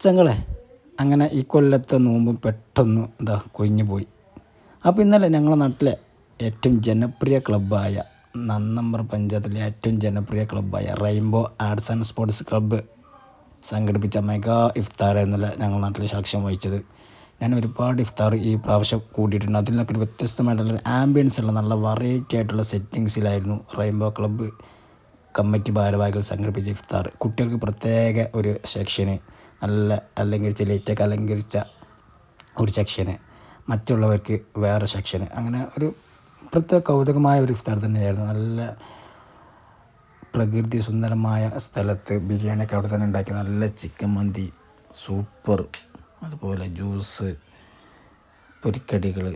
ചങ്ങളെ അങ്ങനെ ഈ കൊല്ലത്തെ നോമ്പ് പെട്ടെന്ന് ഇതാ കൊഞ്ഞു പോയി. അപ്പോൾ ഇന്നലെ ഞങ്ങളുടെ നാട്ടിലെ ഏറ്റവും ജനപ്രിയ ക്ലബ്ബായ നന്നമ്പർ പഞ്ചായത്തിലെ ഏറ്റവും ജനപ്രിയ ക്ലബ്ബായ rainbow arts and sports club സംഘടിപ്പിച്ച മെഗാ ഇഫ്താർ എന്നല്ല ഞങ്ങളുടെ നാട്ടിൽ സാക്ഷ്യം വഹിച്ചത്. ഞാൻ ഒരുപാട് ഇഫ്താർ ഈ പ്രാവശ്യം കൂട്ടിയിട്ടുണ്ട് അതിൽ നിന്നൊക്കെ ഒരു വ്യത്യസ്തമായിട്ടുള്ള ആംബിയൻസ് ഉള്ള നല്ല വെറൈറ്റി ആയിട്ടുള്ള സെറ്റിങ്സിലായിരുന്നു റെയിൻബോ ക്ലബ്ബ് കമ്മിറ്റി ഭാരവാഹികൾ സംഘടിപ്പിച്ച ഇഫ്താർ. കുട്ടികൾക്ക് പ്രത്യേക ഒരു സെക്ഷന് നല്ല അലങ്കരിച്ച ലൈറ്റൊക്കെ അലങ്കരിച്ച ഒരു സെക്ഷന് മറ്റുള്ളവർക്ക് വേറെ സെക്ഷന് അങ്ങനെ ഒരു പ്രത്യേക കൗതുകമായ ഒരു ഇഫ്താർ തന്നെയായിരുന്നു. നല്ല പ്രകൃതി സുന്ദരമായ സ്ഥലത്ത് ബിരിയാണിയൊക്കെ അവിടെ തന്നെ ഉണ്ടാക്കി. നല്ല ചിക്കൻ മന്തി സൂപ്പർ. അതുപോലെ ജ്യൂസ് പൊരിക്കടികൾ.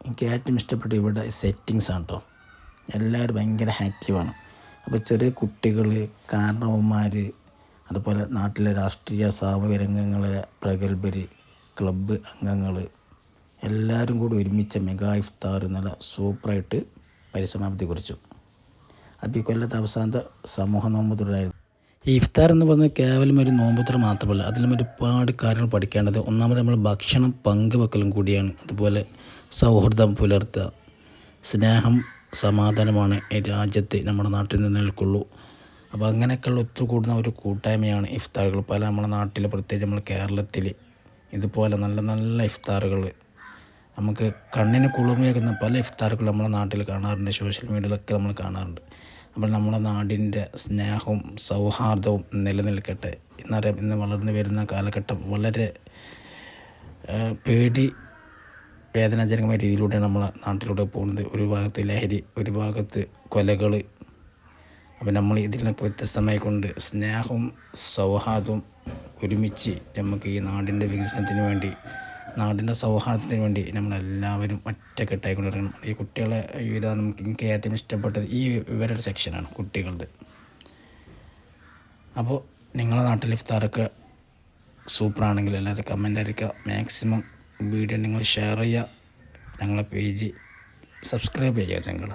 എനിക്ക് ഏറ്റവും ഇഷ്ടപ്പെട്ട ഇവിടെ സെറ്റിങ്സ് ആണ് കേട്ടോ എല്ലാവരും ഭയങ്കര ആക്റ്റീവാണ് അപ്പോൾ ചെറിയ കുട്ടികൾ കാരണവന്മാർ അതുപോലെ നാട്ടിലെ രാഷ്ട്രീയ സാമൂഹിക രംഗങ്ങളെ പ്രഗത്ഭർ ക്ലബ്ബ് അംഗങ്ങൾ എല്ലാവരും കൂടി ഒരുമിച്ച മെഗാ ഇഫ്താർ നല്ല സൂപ്പറായിട്ട് പരിസമാപ്തി കുറിച്ചു അപ്പോൾ ഈ കൊല്ലത്തെ അവസാനത്തെ സമൂഹ നോമ്പ് തുടരായിരുന്നു ഈ ഇഫ്താർ എന്ന് പറഞ്ഞാൽ കേവലം ഒരു നോമ്പുത്ര മാത്രമല്ല അതിലും ഒരുപാട് കാര്യങ്ങൾ പഠിക്കേണ്ടത് ഒന്നാമത് നമ്മൾ ഭക്ഷണം പങ്കുവെക്കലും കൂടിയാണ്. അതുപോലെ സൗഹൃദം പുലർത്തുക. സ്നേഹം സമാധാനമാണ് രാജ്യത്ത് നമ്മുടെ നാട്ടിൽ നിന്ന് നിൽക്കുള്ളൂ അപ്പോൾ അങ്ങനെയൊക്കെയുള്ള ഒത്തുകൂടുന്ന ഒരു കൂട്ടായ്മയാണ് ഇഫ്താറുകൾ. പല നമ്മുടെ നാട്ടിൽ പ്രത്യേകിച്ച് നമ്മൾ കേരളത്തിൽ ഇതുപോലെ നല്ല നല്ല ഇഫ്താറുകൾ നമുക്ക് കണ്ണിന് കുളിർമയേക്കുന്ന പല ഇഫ്താറുകൾ നമ്മുടെ നാട്ടിൽ കാണാറുണ്ട്. സോഷ്യൽ മീഡിയയിലൊക്കെ നമ്മൾ കാണാറുണ്ട്. അപ്പോൾ നമ്മുടെ നാടിന്റെ സ്നേഹവും സൗഹാർദ്ദവും നിലനിൽക്കട്ടെ. എന്നറിയാം ഇന്ന് വളർന്നു വരുന്ന കാലഘട്ടം വളരെ പേടി വേദനാജനകമായ രീതിയിലൂടെയാണ് നമ്മളെ നാട്ടിലൂടെ പോകുന്നത്. ഒരു ഭാഗത്ത് ലഹരി ഒരു ഭാഗത്ത് കൊലകൾ അപ്പോൾ നമ്മൾ ഇതിൽ നിന്നൊക്കെ വ്യത്യസ്തമായി കൊണ്ട് സ്നേഹവും സൗഹാർദ്ദവും ഒരുമിച്ച് നമുക്ക് ഈ നാടിന്റെ വികസനത്തിന് വേണ്ടി നാടിന്റെ സൗഹാർദ്ദത്തിന് വേണ്ടി നമ്മളെല്ലാവരും ഒറ്റക്കെട്ടായി കൊണ്ടിറങ്ങണം ഈ കുട്ടികളെ ഇതാണ് നമുക്ക് എനിക്ക് ഏറ്റവും ഇഷ്ടപ്പെട്ടത് ഈ ഇവരുടെ സെക്ഷനാണ് കുട്ടികളുടെ. അപ്പോൾ നിങ്ങളുടെ നാട്ടിൽ ഇഫ്താറൊക്കെ സൂപ്പറാണെങ്കിൽ എല്ലാവരും കമന്റ് അയക്കുക മാക്സിമം വീഡിയോ നിങ്ങൾ ഷെയർ ചെയ്യുക. ഞങ്ങളെ പേജ് സബ്സ്ക്രൈബ് ചെയ്യുക ഞങ്ങൾ